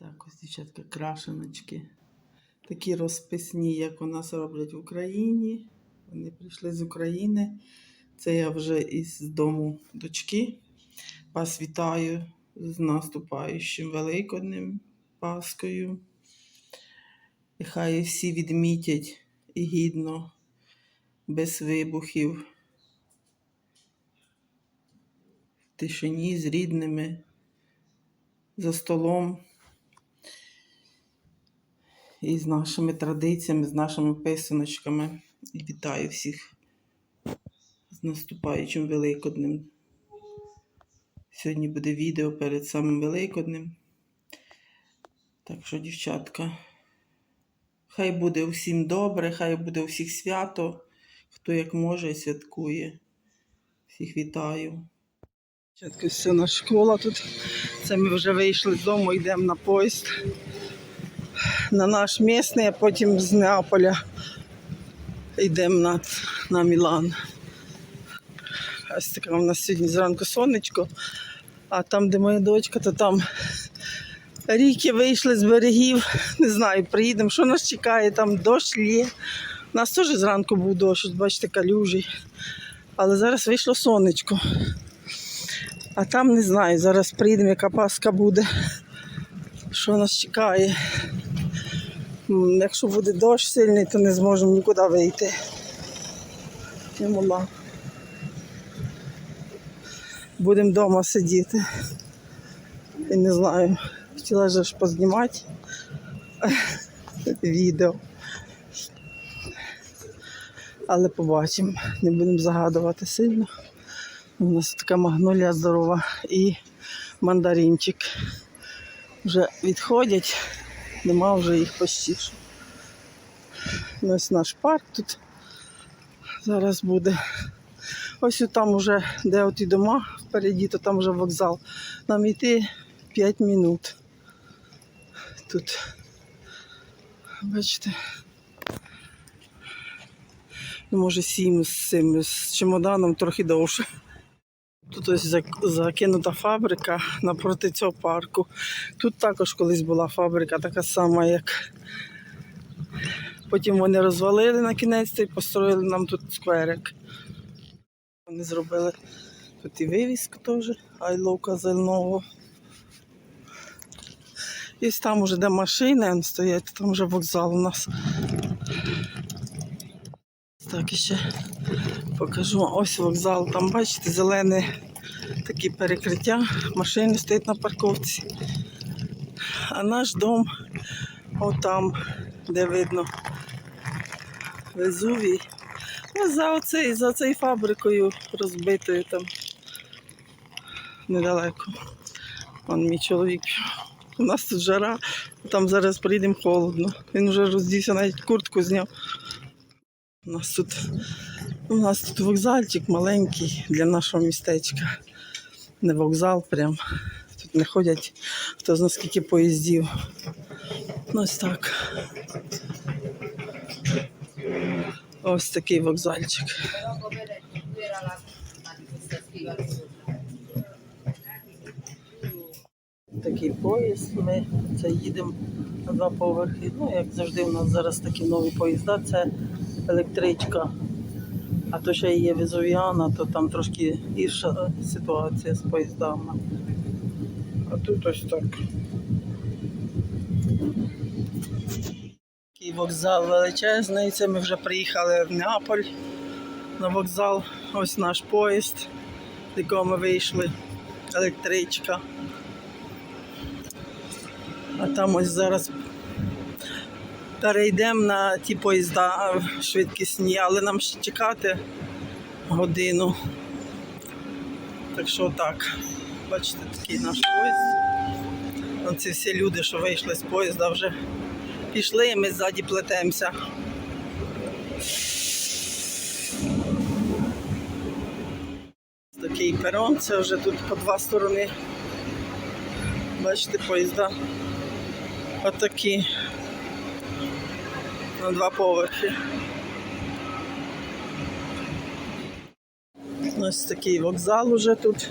Так, ось дівчатка, крашеночки. Такі розписні, як у нас роблять в Україні. Вони прийшли з України. Це я вже із дому дочки. Вас вітаю з наступаючим Великоднем Паскою. І хай всі відмітять і гідно, без вибухів, в тишині з рідними, за столом і з нашими традиціями, з нашими писаночками. І вітаю всіх з наступаючим Великоднем. Сьогодні буде відео перед самим Великоднем. Так що, дівчатка, хай буде усім добре, хай буде у всіх свято. Хто як може, святкує. Всіх вітаю. Дівчатка, все на школа тут. Це ми вже вийшли з дому, йдемо на поїзд на наш місний, а потім з Неаполя йдемо на, на Мілан. Ось таке у нас сьогодні зранку сонечко, а там, де моя дочка, то там ріки вийшли з берегів. Не знаю, приїдемо, що нас чекає, там дощ лє. У нас теж зранку був дощ, бачите, калюжий. Але зараз вийшло сонечко. А там не знаю, зараз приїдемо, яка паска буде. Що нас чекає. Якщо буде дощ сильний, то не зможемо нікуди вийти. Не. Будемо вдома сидіти. І не знаю, хотіла ж познімати відео. Але побачимо, не будемо загадувати сильно. У нас така магнолія здорова і мандаринчик. Вже відходять, нема вже їх почти. Ось наш парк тут зараз буде. Ось там уже, де оті дома впереді, то там вже вокзал. Нам йти 5 минут. Тут. Бачите. Ну, може, сім з цим з чемоданом трохи довше. Тут ось закинута фабрика напроти цього парку. Тут також колись була фабрика, така сама, як. Потім вони розвалили на кінець і построїли нам тут скверик. Вони зробили тут і вивіску теж, Айловка зеленого. І там уже де машини стоять, там вже вокзал у нас. Так, ще покажу. Ось вокзал. Там, бачите, зелене такі перекриття. Машини стоять на парковці. А наш дом отам, де видно Везувій. Ось за оцей, за цією фабрикою розбитою там недалеко. Вон мій чоловік. У нас тут жара, там зараз приїдемо холодно. Він вже роздівся, навіть куртку зняв. У нас тут, у нас тут вокзальчик маленький для нашого містечка. Не вокзал прям. Тут не ходять хто знає скільки поїздів. Ну, ось так. Ось такий вокзальчик. Такий поїзд. Ми це їдемо на два поверхи. Ну, як завжди, у нас зараз такі нові поїзда. Це електричка. А то ще є Везувіана, то там трошки гірша ситуація з поїздами. А тут ось так. Такий вокзал величезний. Це ми вже приїхали в Неаполь на вокзал. Ось наш поїзд, з якого ми вийшли. Електричка. А там ось зараз перейдемо на ті поїзда швидкісні, але нам ще чекати годину. Так що так, бачите, такий наш поїзд. Оці всі люди, що вийшли з поїзда, вже пішли, і ми ззаді плетемося. Такий перон, це вже тут по два сторони. Бачите, поїзда. Отакі. На два поверхи. Ось такий вокзал уже тут.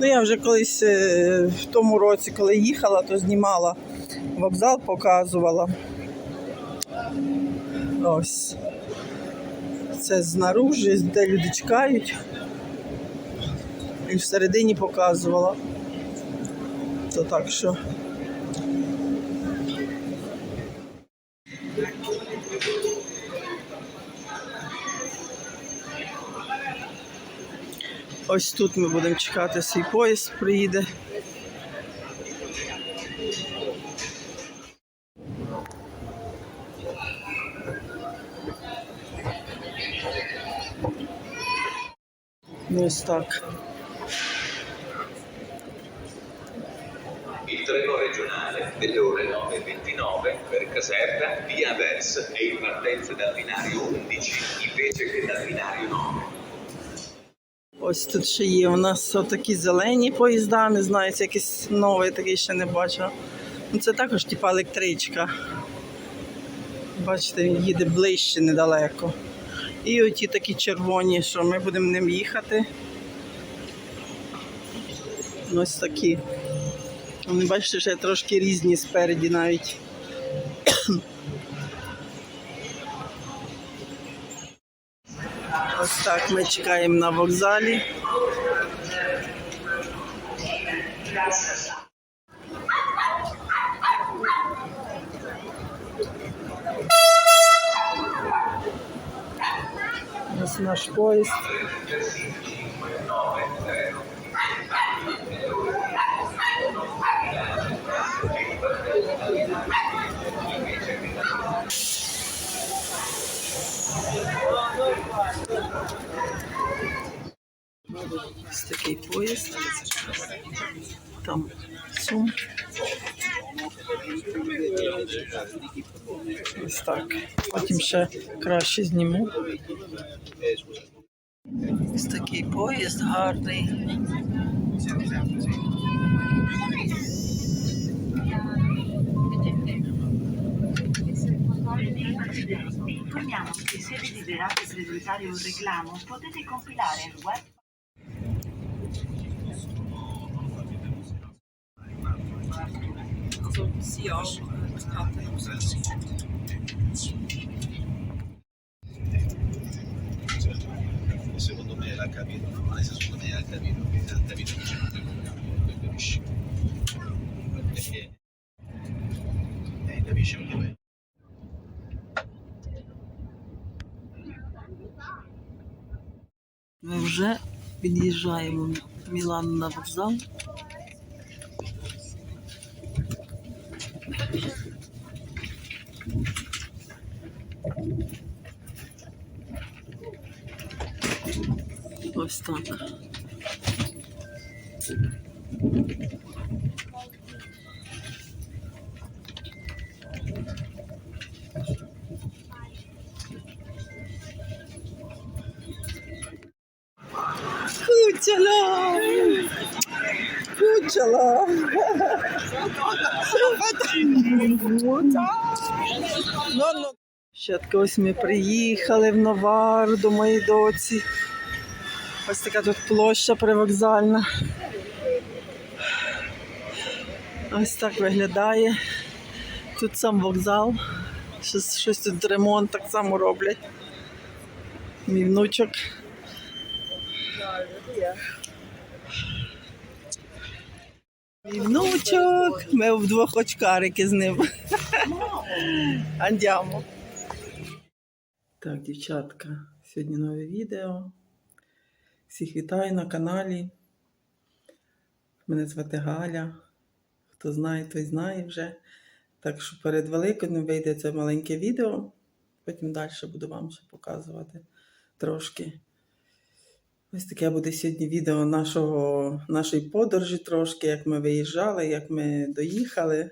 Ну, я вже колись е, в тому році, коли їхала, то знімала вокзал, показувала. Ось. Це знаружи, де люди чекають. І всередині показувала. То так що. Ось тут ми будемо чекати свій поїзд, приїде. Ну, Ось так. Il treno regionale delle ore 9.29 per Caserta, via Vers e in partenza dal binario 11 invece che dal binario 9. Ось тут ще є. У нас такі зелені поїзда, не знаю, це якийсь новий такий ще не бачила. Ну, це також типа електричка. Бачите, він їде ближче недалеко. І оті такі червоні, що ми будемо ним їхати. Ось такі. Вони, бачите, ще трошки різні спереді навіть. Ось так ми чекаємо на вокзалі. Ось наш поїзд. Ось такий поїзд. Там сум. Ось так. Потім ще краще зніму. Ось такий поїзд гарний. Informiamo se desiderate presentare un reclamo potete compilare il web secondo me l'ha capito, ma secondo me ha capito, che ha capito che c'è un capisci. Perché eh, capisci anche Ми вже під'їжджаємо в Мілан на вокзал. Ось так. Кучала! Кучала! Ну. Ось ми приїхали в Новар до моєї доці. Ось така тут площа привокзальна. Ось так виглядає. Тут сам вокзал. Щось, щось тут ремонт так само роблять. Мій внучок. Мій внучок. Ми вдвох очкарики з ним. Андямо. Так, дівчатка, сьогодні нове відео. Всіх вітаю на каналі. Мене звати Галя. Хто знає, той знає вже. Так що перед Великоднем вийде це маленьке відео. Потім далі буду вам ще показувати трошки. Ось таке буде сьогодні відео нашого, нашої подорожі трошки, як ми виїжджали, як ми доїхали.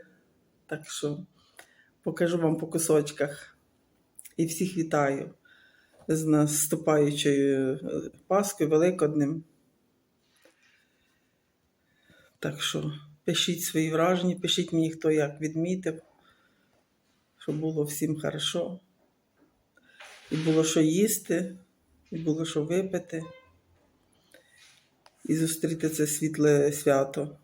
Так що покажу вам по кусочках. І всіх вітаю з наступаючою е, Паскою, Великоднем. Так що пишіть свої враження, пишіть мені, хто як відмітив, щоб було всім хорошо. І було що їсти, і було що випити. І зустріти це світле свято.